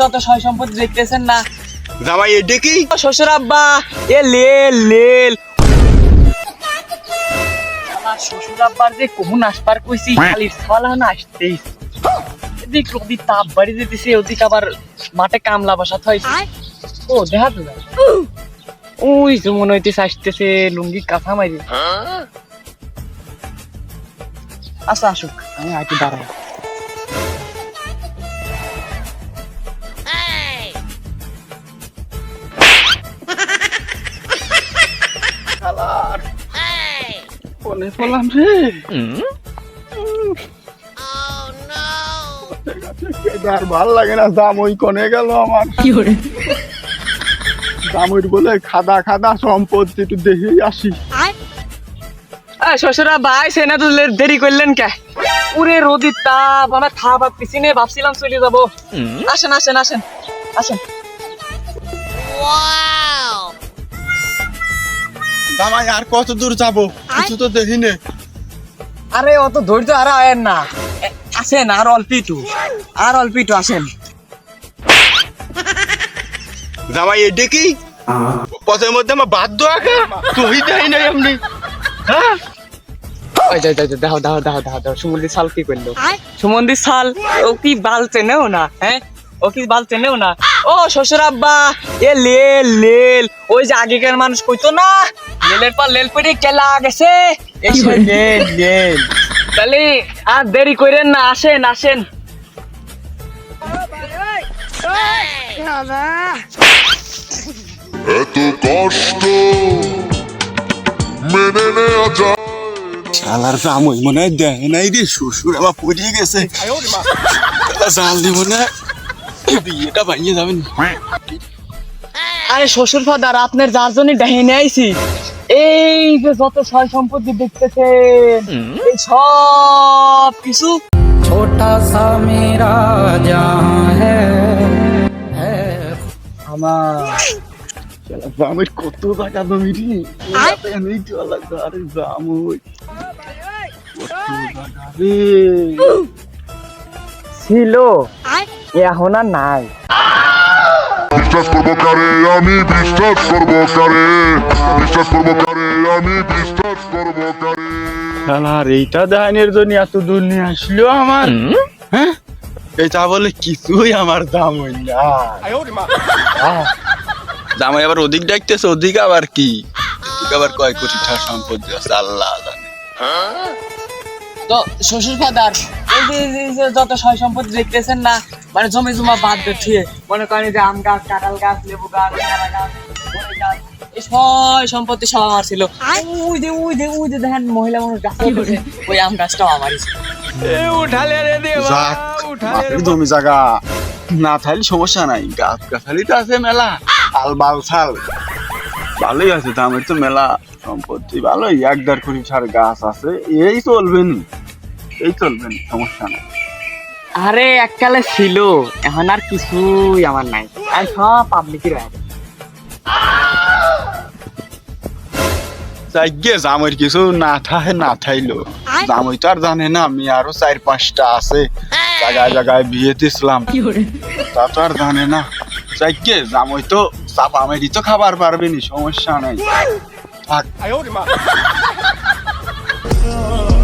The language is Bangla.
যত সয় সম্পত্তি দেখতেছেন না। জামাই এটা কি? শ্বশুর আব্বা এ লেল লেল শ্বশুর আব্বার যে কখন আসবার কইছি খালি সলা না আসতেই। এদিক ওদিক তাপ বাড়ি দিতেছে ওদিক আবার মাঠে কামলা বসাতে হয়েছে ও দেখা তো ওই যে মনে হইতেছে আসতেছে লুঙ্গি কাঁথা মারি আচ্ছা আসুক আমি আগে দাঁড়াই। কোনে পড়লাম রে। আর ভালো লাগে না দাম ওই কোনে গেল আমার। দাম ওই বলে খাদা খাদা সম্পত্তি একটু দেখেই আসি। আয় শ্বশুরা ভাই সেনা তো দেরি করলেন কে? পুরে রোদির তাপ আমার থা ভাবতেছি নে ভাবছিলাম চলে যাব। আসেন আসেন আসেন আসেন। জামাই আর কত দূর যাব? কিছু তো দেখি নে। আরে অত ধৈর্য আর আয়েন না। আসেন আর অল্প একটু আর অল্প একটু আসেন। জামাই এটা কি? পথের মধ্যে আমার বাধ্য আঁকা তুই এমনি। হ্যাঁ? সুমন্দি সাল কি করল? সুমন্দি সাল ও কি বাল চেনেও না হ্যাঁ? ও কি বাল চেনেও না? ও শ্বশুর আব্বা এ লেল লেল। ওই যে আগেকার মানুষ কইতো না লেলের পর লেল পরে কেলা গেছে। তাহলে আর দেরি করেন না আসেন আসেন। এত কষ্ট মেনে নেওয়া যায় শালার জামই মনে হয় দেয় নাই রে শ্বশুর আমার পড়িয়ে গেছে। জাল দিব না। বিয়েটা ভাঙিয়ে যাবেন। আরে শ্বশুর ফাদার আপনার যার জন্য ডাইনে আইছি এই যে যত সয় সম্পত্তি দেখতেছে সব কিছু ছোটা সা মেরা আমার। কত টাকা তো ছিল এখন আর নাই। বিশ্বাস করব কারে আমি বিশ্বাস করব কারে। বিশ্বাস করব কারে আমি বিশ্বাস করব কারে শালার এইটা দানের জন্য এত দূর নিয়ে আসলো আমার। হ্যাঁ? এটা বলে কিছুই আমার দাম হই না। জামাই আবার ওদিক ডাকতেছে ওদিক আবার কি? ওদিক আবার কয় কোটি টাকা সম্পত্তি আছে আল্লাহ জানে। তো শ্বশুর ফাদার যত সয় সম্পত্তি দেখতেছেন না মানে জমি জমা বাদ দিয়ে মনে করেন যে আম গাছ কাঁঠাল গাছ লেবু গাছ গাছ সয় সম্পত্তি সব আমার ছিল ওই যে ওই যে ওই যে দেখেন মহিলা মানুষ গাছ ওই আম গাছটাও আমারই ছিল। যাক বাপের জমি জায়গা। না থাকলে সমস্যা নাই। গাছ গাছালি তো আছে মেলা। আল বাল ছাল। ভালোই আছে দামের তো মেলা। সম্পত্তি ভালোই। এক দেড় কোটি ছাড় গাছ আছে। এই চলবে নি। এই চলবে নি সমস্যা নাই। আরে এককালে ছিল। এখন আর কিছুই আমার নাই। আর সব পাবলিকই রয়ে যাইগে জামের কিছু না থাহে না থাইলো জামই তো আর জানে না আমি আরও চার পাঁচটা আছে। জায়গায় জায়গায় বিয়ে দিছিলাম। তা তো আর জানে না। যাইগে জামই তো চাপা মেরি তো খাবার পারবে নি সমস্যা নাই। থাক।